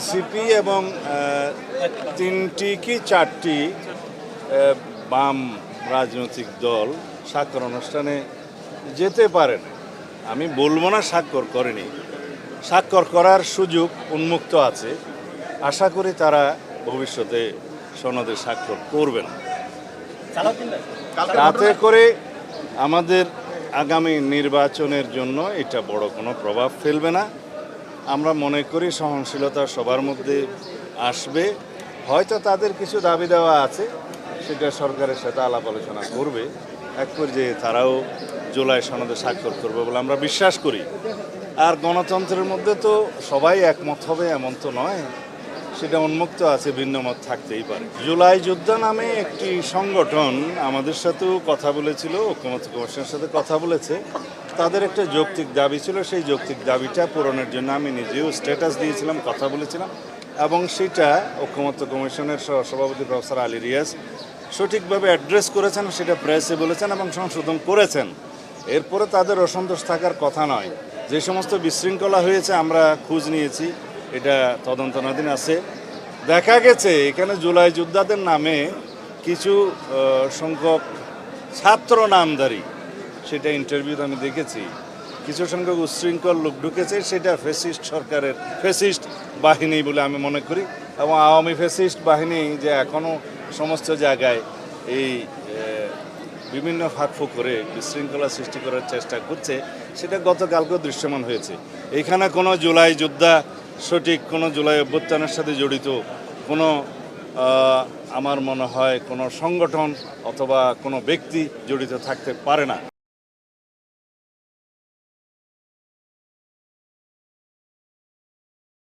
NCP এবং তিনটি কি চারটি বাম রাজনৈতিক দল স্বাক্ষর অনুষ্ঠানে যেতে পারেন আমি বলব না স্বাক্ষর করেনি। স্বাক্ষর করার সুযোগ উন্মুক্ত আছে। আশা করি তারা ভবিষ্যতে সনদে স্বাক্ষর করবেন। তাতে করে আমাদের আগামী নির্বাচনের জন্য এটা বড় কোনো প্রভাব ফেলবে না। আমরা মনে করি সহনশীলতা সবার মধ্যে আসবে। হয়তো তাদের কিছু দাবি দেওয়া আছে, সেটা সরকারের সাথে আলাপ আলোচনা করবে। এক পর্যায়ে তারাও জুলাই সনদে স্বাক্ষর করবে বলে আমরা বিশ্বাস করি। আর গণতন্ত্রের মধ্যে তো সবাই একমত হবে, এমন তো নয়। সেটা উন্মুক্ত আছে, ভিন্ন মত থাকতেই পারে। জুলাই যোদ্ধা নামে একটি সংগঠন আমাদের সাথেও কথা বলেছিল ঐক্যমত কমিশনের সাথে কথা বলেছে। তাদের একটা যৌক্তিক দাবি ছিল, সেই যৌক্তিক দাবিটা পূরণের জন্য আমি নিজেও স্ট্যাটাস দিয়েছিলাম, কথা বলেছিলাম এবং সেটা ঐক্যমত্য কমিশনের সভাপতি প্রফেসর আলী রিয়াজ সঠিকভাবে অ্যাড্রেস করেছেন, সেটা প্রেসে বলেছেন এবং সংশোধন করেছেন। এরপরে তাদের অসন্তোষ থাকার কথা নয়। যে সমস্ত বিশৃঙ্খলা হয়েছে, আমরা খোঁজ নিয়েছি, এটা তদন্তনাধীন আছে। দেখা গেছে, এখানে জুলাই যোদ্ধাদের নামে কিছু সংখ্যক ছাত্র নামধারী সেটা ইন্টারভিউতে আমি দেখেছি। কিছু সংখ্যক উচ্ছৃঙ্খল লোক ঢুকেছে, সেটা ফেসিস্ট সরকারের ফেসিস্ট বাহিনী বলে আমি মনে করি এবং আওয়ামী ফেসিস্ট বাহিনী যে এখনও সমস্ত জায়গায় এই বিভিন্ন ফাঁকফু করে বিশৃঙ্খলা সৃষ্টি করার চেষ্টা করছে, সেটা গতকালকেও দৃশ্যমান হয়েছে। এখানে কোনো জুলাই যোদ্ধা সঠিক, কোনো জুলাই অভ্যুত্থানের সাথে জড়িত, কোনো আমার মনে হয় কোনো সংগঠন অথবা কোনো ব্যক্তি জড়িত থাকতে পারে না।